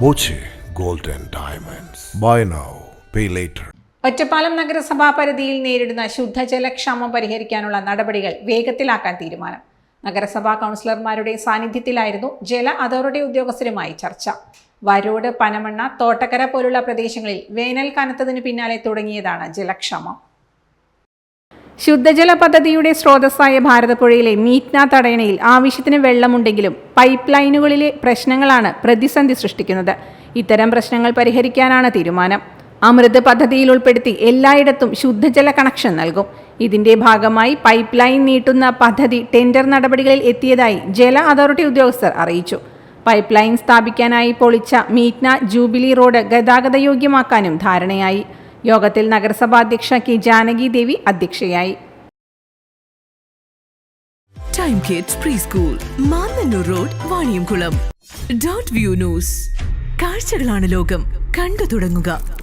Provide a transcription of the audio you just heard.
Boche gold Diamonds. Buy now, pay later. Ottapalam നഗരസഭാ പരിധിയിൽ നേരിടുന്ന ശുദ്ധജലക്ഷാമം പരിഹരിക്കാനുള്ള നടപടികൾ വേഗത്തിലാക്കാൻ തീരുമാനം നഗരസഭാ കൗൺസിലർമാരുടെ സാന്നിധ്യത്തിലായിരുന്നു ജല അതോറിറ്റി ഉദ്യോഗസ്ഥരുമായി ചർച്ച വരോട് പനമണ്ണ തോട്ടക്കര പോലുള്ള പ്രദേശങ്ങളിൽ വേനൽ കനത്തതിനു പിന്നാലെ തുടങ്ങിയതാണ് ജലക്ഷാമം ശുദ്ധജല പദ്ധതിയുടെ സ്രോതസ്സായ ഭാരതപ്പുഴയിലെ മീറ്റ്ന തടയണയിൽ ആവശ്യത്തിന് വെള്ളമുണ്ടെങ്കിലും പൈപ്പ് ലൈനുകളിലെ പ്രശ്നങ്ങളാണ് പ്രതിസന്ധി സൃഷ്ടിക്കുന്നത്. ഇത്തരം പ്രശ്നങ്ങൾ പരിഹരിക്കാനാണ് തീരുമാനം. അമൃത് പദ്ധതിയിൽ ഉൾപ്പെടുത്തി എല്ലായിടത്തും ശുദ്ധജല കണക്ഷൻ നൽകും. ഇതിന്റെ ഭാഗമായി പൈപ്പ് ലൈൻ നീട്ടുന്ന പദ്ധതി ടെൻഡർ നടപടികളിൽ എത്തിയതായി ജല അതോറിറ്റി ഉദ്യോഗസ്ഥർ അറിയിച്ചു. പൈപ്പ് ലൈൻ സ്ഥാപിക്കാനായി പൊളിച്ച മീറ്റ്ന ജൂബിലി റോഡ് ഗതാഗതയോഗ്യമാക്കാനും ധാരണയായി. യോഗത്തിൽ നഗരസഭാധ്യക്ഷ കെ ജാനകി ദേവി അധ്യക്ഷയായി. Time kids pre school road view news കാഴ്ചകളാണ് ലോകം. കണ്ടു തുടങ്ങുക.